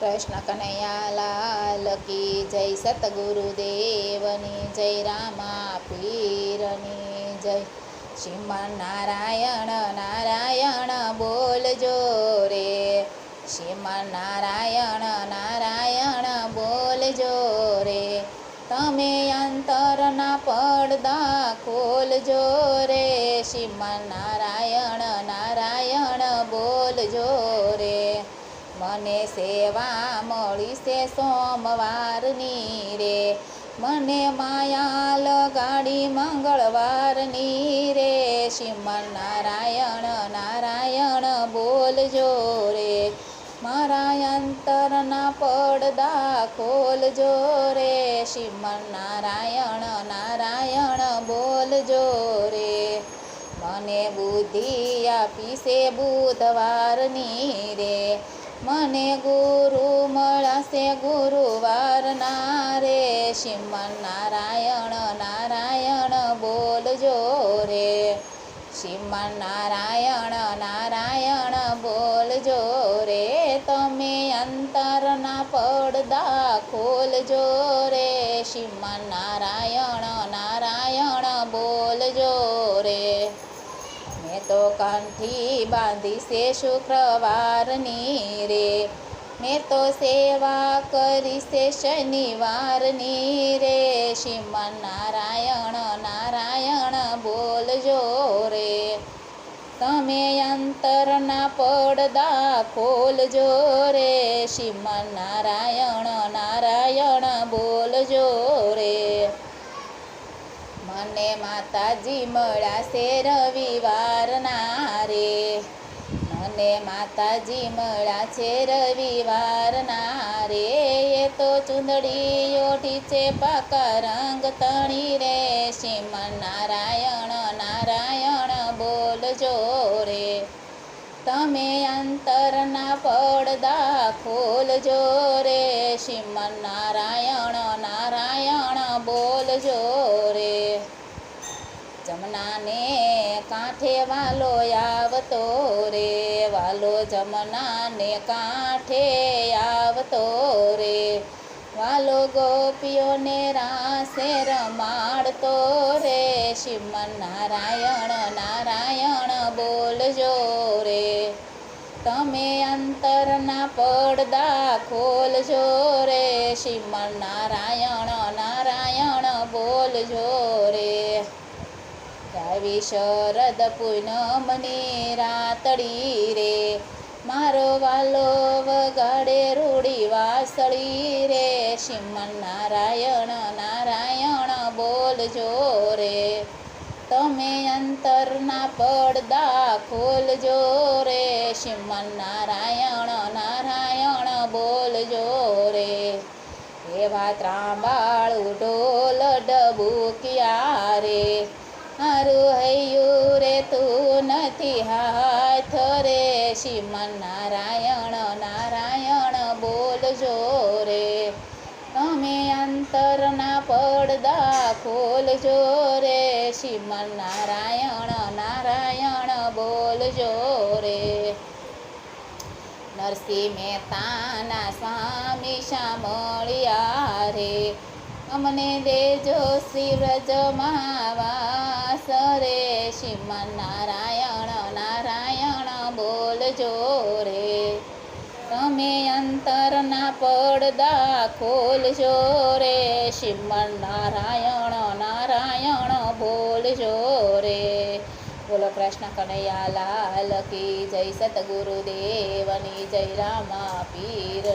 કૃષ્ણ કનૈયા લાલ કી જય સતગુરુદેવની જય રામા પીરની જય. શ્રીમન નારાયણ નારાયણ બોલજો રે. શ્રીમન નારાયણ નારાયણ બોલજો રે. તમે અંતરના પડદા ખોલજો રે. શ્રીમન નારાયણ મને સેવા મળી છે સોમવારની રે. મને માયા લગાડી મંગળવારની રે. શ્રીમન નારાયણ નારાયણ બોલજો રે. મારા અંતરના પડદા ખોલજો રે. શ્રીમન નારાયણ નારાયણ બોલજો રે. મને બુદ્ધિ આપી છે બુધવારની રે. મને ગુરુ મળશે ગુરુવારના રે શ્રીમન નારાયણ નારાયણ બોલજો રે. શ્રીમન નારાયણ નારાયણ બોલજો રે. તમે અંતરના પડદા ખોલજો રે. શ્રીમન નારાયણ નારાયણ મેં તો કંઠી બાંધી છે શુક્રવારની રે મેં તો સેવા કરી છે શનિવારની રે શ્રીમન નારાયણ નારાયણ બોલજો રે. તમે અંતરના પડદા ખોલજો રે. શ્રીમન નારાયણ નારાયણ બોલજો માતાજી મળાશે રવિવારના રે મને માતાજી મળ્યા છે રવિવારના રે એ તો ચૂંદડી ઓઢી છે, પાકા રંગ તણી રે શ્રીમન નારાયણ નારાયણ બોલજો રે તમે અંતરના પડદા ખોલજો રે શ્રીમન નારાયણ નારાયણ બોલજો રે જમનાને કાંઠે વાલો આવતો રે, વાલો જમનાને કાંઠે આવતો રે. વાલો ગોપીઓને રાસે રમાડતો રે, શિવ નારાયણ નારાયણ બોલજો રે. તમે અંતરના પડદા ખોલજો રે, શિવ નારાયણ નારાયણ બોલજો રે. આવી શરદ પૂનમને રાતડી રે. મારો વાલો વગાડે રૂડી વાસળી રે. શ્રીમન નારાયણ નારાયણ, બોલજો રે. તમે અંતરના પડદા ખોલજો રે. શ્રીમન નારાયણ નારાયણ, બોલજો રે. એવા ત્રાંબાળું ઢોલ ડબુકિયા રે. મારું હૈયું રે તું નથી હાથ રે. શ્રીમન નારાયણ નારાયણ બોલજો રે. તમે અંતરના પડદા ખોલજો રે. શ્રીમન નારાયણ નારાયણ બોલજો રે. નરસિંહ મહેતાના સ્વામી શામળિયા રે. અમને દેજો શ્રી વ્રજ વાસ રે શ્રીમન નારાયણ નારાયણ બોલજો રે. તમે અંતરના પડદા ખોલજો રે શ્રીમન નારાયણ નારાયણ બોલજો રે. બોલો કૃષ્ણ કનૈયા લાલ કી જય સતગુરુદેવની જય રામા પીર.